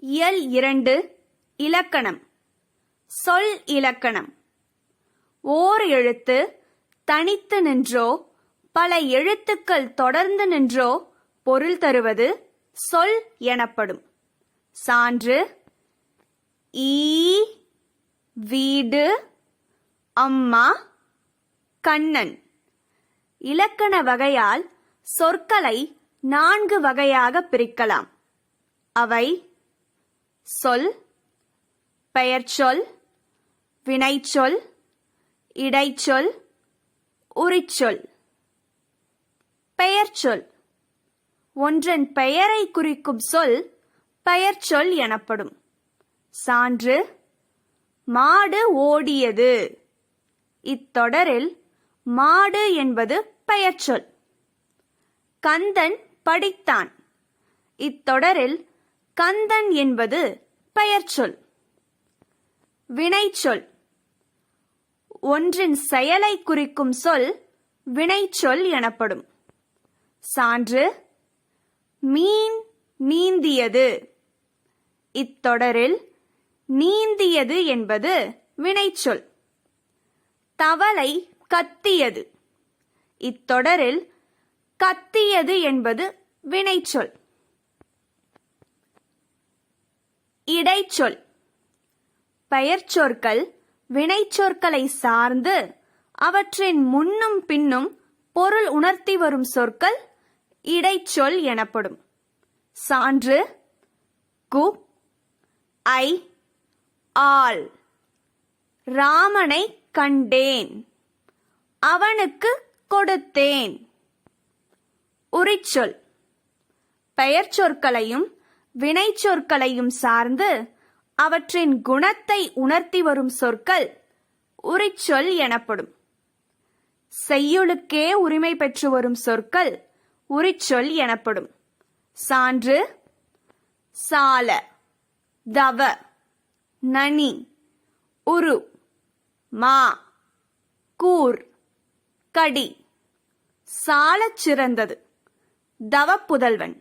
இயல் இரண்டு இலக்கணம். சொல் இலக்கணம். ஓர் எழுத்து தனித்து நின்றோ பல எழுத்துக்கள் தொடர்ந்து நின்றோ பொருள் தருவது சொல் எனப்படும். சான்று ஈ வீடு அம்மா கண்ணன். இலக்கண வகையால் சொற்களை நான்கு வகையாக பிரிக்கலாம். அவை சொல் பெயர்ச்சொல் வினைச்சொல் இடைச்சொல் உரிச்சொல். பெயர்ச்சொல். ஒன்றன் பெயரை குறிக்கும் சொல் பெயர்ச்சொல் எனப்படும். சான்று மாடு ஓடியது. இத்தொடரில் மாடு என்பது பெயர்ச்சொல். கந்தன் படித்தான். இத்தொடரில் கந்தன் என்பது பெயர்ச்சொல் வினைச்சொல் ஒன்றின் செயலை குறிக்கும் சொல் வினைச்சொல் எனப்படும். சான்று மீன் நீந்தியது. இத்தொடரில் நீந்தியது என்பது வினைச்சொல் தவளை கத்தியது. இத்தொடரில் கத்தியது என்பது வினைச்சொல் இடைச்சொல். பெயர்ச்சொற்கள் வினைச்சொற்களை சார்ந்து அவற்றின் முன்னும் பின்னும் பொருள் உணர்த்தி வரும் சொற்கள் இடைச்சொல் எனப்படும். சான்று கு ஐ ஆள். ராமனை கண்டேன் அவனுக்கு கொடுத்தேன். உரிச்சொல். பெயர்ச்சொற்களையும் வினைச்சொற்களையும் சார்ந்து அவற்றின் குணத்தை உணர்த்தி வரும் சொற்கள் உரிச்சொல் எனப்படும். செய்யுளுக்கே உரிமை பெற்று வரும் சொற்கள் உரிச்சொல் எனப்படும். சான்று சால தவ நனி உரு மா கூர் கடி சாலச் சிறந்தது தவப்புதல்வன்